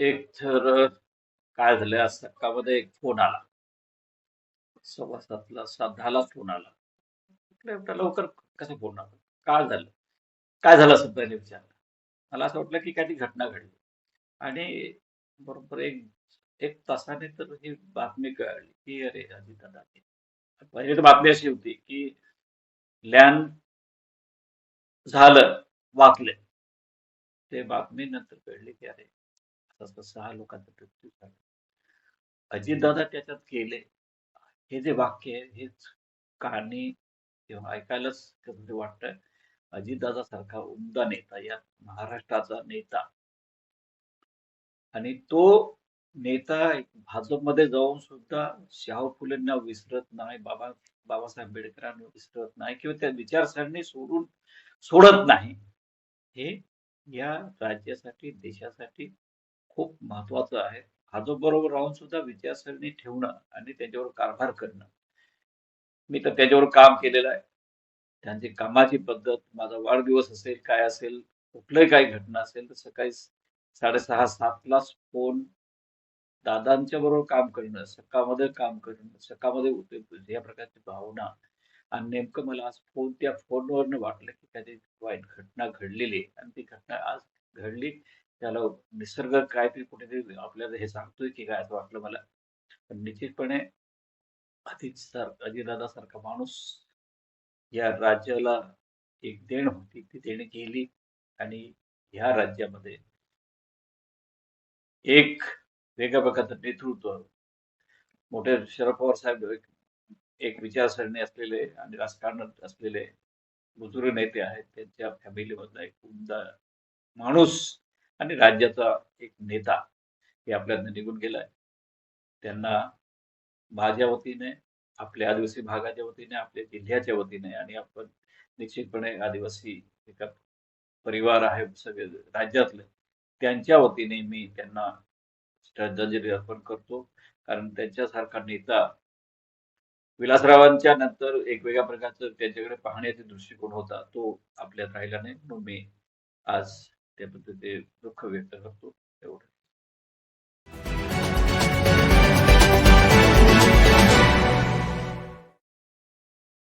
एक तर काय झालं आज सकाळमध्ये एक फोन आला. सव्वा सातला सात फोन आला. म्हटलं लवकर कसं फोन आला काय झालं? काय झालं असं त्याने विचारलं. मला असं वाटलं की काही घटना घडली. आणि बरोबर एक एक तासाने तर ही बातमी कळली की अरे अजितदादा पहिले तर बातमी अशी होती की लॅन झालं वाचले ते बातमी नंतर कळली की अरे तसं सहा लोकांचा मृत्यू झाला. अजितदादा त्याच्यात गेले. हे जे वाक्य आहे हेच कहाणी किंवा ऐकायलाच कसं वाटतंय अजितदादा सारखा उमदा नेता या महाराष्ट्राचा नेता. आणि तो नेता भाजपमध्ये जाऊन सुद्धा शाहू फुलेंना विसरत नाही बाबा बाबासाहेब आंबेडकरांना विसरत नाही किंवा त्या विचारसरणी सोडून सोडत नाही. हे या राज्यासाठी देशासाठी खूप महत्वाचं आहे. आजोबरोबर राहून सुद्धा विचारसरणी ठेवणं आणि त्याच्यावर कारभार करणं. मी तर त्याच्यावर काम केलेलं आहे. त्यांची कामाची पद्धत माझा वाढदिवस असेल काय असेल कुठलंही काही घटना असेल तर सकाळी साडेसहा सातलाच फोन दादांच्या बरोबर काम करणं सकाळमध्ये काम करणं सकाळमध्ये उठे या प्रकारची भावना. आणि नेमकं मला आज फोन त्या फोनवरनं वाटलं की त्याची वाईट घटना घडलेली आणि ती घटना आज घडली. त्याला निसर्ग काहीतरी कुठेतरी आपल्याला हे सांगतोय की काय असं वाटलं मला. पण निश्चितपणे अजित अजितदादा सारखा माणूस या राज्याला एक देण होती. ती देण केली आणि ह्या राज्यामध्ये एक वेगळ्या प्रकारचं नेतृत्व मोठे शरद पवार साहेब एक, एक विचारसरणी असलेले आणि राजकारण असलेले बुजुर्ग नेते आहेत. त्यांच्या फॅमिलीमधला एक उमदा माणूस आणि राज्याचा एक नेता हे आपल्यातनं निघून गेलाय. त्यांना माझ्या वतीने आपल्या आदिवासी भागाच्या वतीने आपल्या जिल्ह्याच्या वतीने आणि आपण निश्चितपणे आदिवासी एका परिवार आहे सगळे राज्यातले त्यांच्या वतीने मी त्यांना श्रद्धांजली अर्पण करतो. कारण त्यांच्यासारखा नेता विलासरावांच्या नंतर एक वेगळ्या प्रकारचं त्यांच्याकडे पाहण्याचा दृष्टिकोन होता तो आपल्यात राहिला नाही. म्हणून मी आज त्या पद्धती दुःख व्यक्त करतो एवढं.